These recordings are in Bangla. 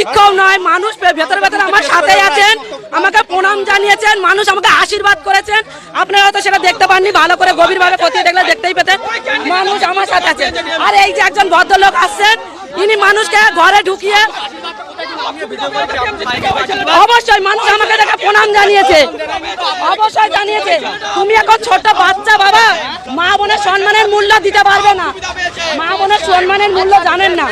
বিক্ষোভ নয়, মানুষ ভেতরে ভেতরে আমার সাথে আছেন, আমাকে প্রণাম জানিয়েছেন, মানুষ আমাকে আশীর্বাদ করেছেন। আপনারা হয়তো সেটা দেখতে পাননি, ভালো করে গভীরভাবে খতিয়ে দেখলে দেখতেই পেতেন। মানুষ আমার সাথে আছে। আর এই যে একজন ভদ্রলোক আসছেন, ইনি মানুষকে ঘরে ঢুকিয়ে অবশ্যই মানুষ আমাকে দেখে প্রণাম জানিয়েছে। অবশ্যই জানিয়েছে। তুমি এখন ছোট বাচ্চা বাবা, মা বোনের সম্মানের মূল্য দিতে পারবে না। মা বোনের সম্মানের মূল্য জানেন না।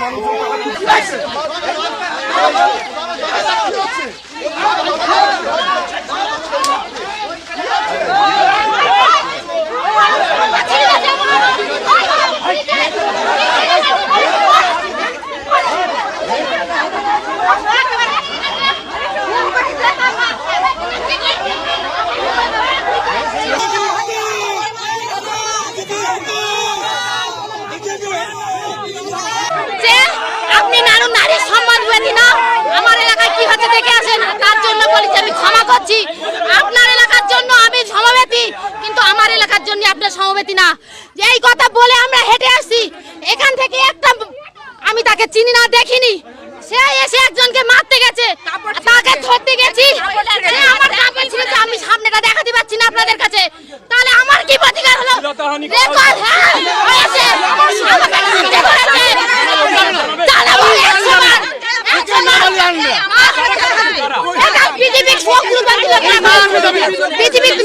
যে আপনি নারু নারীর সম্মান দিবেন না। আমার এলাকায় কি হচ্ছে দেখে আসেন। তার জন্য বলেছি আমি ক্ষমা করছি। আপনার এলাকার জন্য আমি সমবেতি কিন্তু আমার এলাকার জন্য আপনার সমবেতি না। যে এই কথা বলে আমরা হেঁটে আসছি এখান থেকে একটা আমি তাকে চিনি না দেখিনি। সে এসে একজনকে মারতে গেছে। তাকে ধরতে গেছি। সে আমার কাপড় ছিঁড়েছে, আমি সামনেটা দেখাতে পাচ্ছি না আপনাদের কাছে। তাহলে আমার কি প্রতিকার হলো রেকর্ড হ্যাঁ হয়েছে আমাকে ধরতে করেছে চালাবো একশো বার একশো বার এটা বিজেপি তো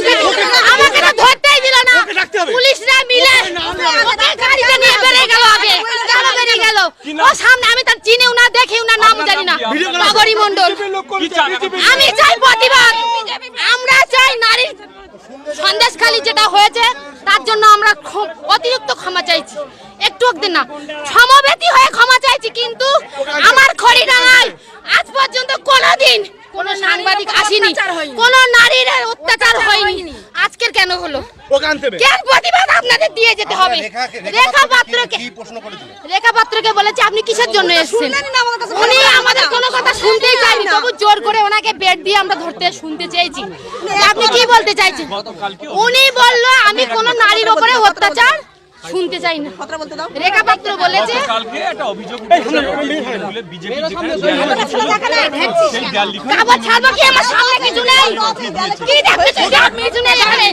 আমি তার চিনিও না দেখিও না নাম জানি না নগরী মন্ডল আমি চাই প্রতিবাদ আমরা চাই নারীর সন্দেশখালী যেটা হয়েছে তার জন্য আমরা অতিরিক্ত ক্ষমা চাইছি একটু অব্দি না সমবেতি হয়ে ক্ষমা চাইছি কিন্তু আমার খড়িডাঙ্গায় আজ পর্যন্ত কোনোদিন কোন সাংবাদিক আসেনি। কোন নারীর অত্যাচার হয়নি। আজকের কেন হলো? ওখান থেকে কেন প্রতিবাদ আপনাদের দিয়ে যেতে হবে? রেখা পাত্রকে কি প্রশ্ন করেছিল? রেখা পাত্রকে বলেছে আপনি কিসের জন্য এসেছেন? উনি আমাদের কোনো কথা শুনতেই চাইনি তবু জোর করে ওনাকে বেড দিয়ে আমরা ধরতে শুনতে চেয়েছি। যে আপনি কি বলতে চাইছেন? উনি বলল আমি কোনো নারীর উপরে অত্যাচার শুনতে চাই না। রেখা পাত্র বলেছে কালকে একটা অভিযোগ উঠেছে বিজেপি ছাড়বো কি আমার সামনে কিছু নেই? কি কিছু নেই এখানে।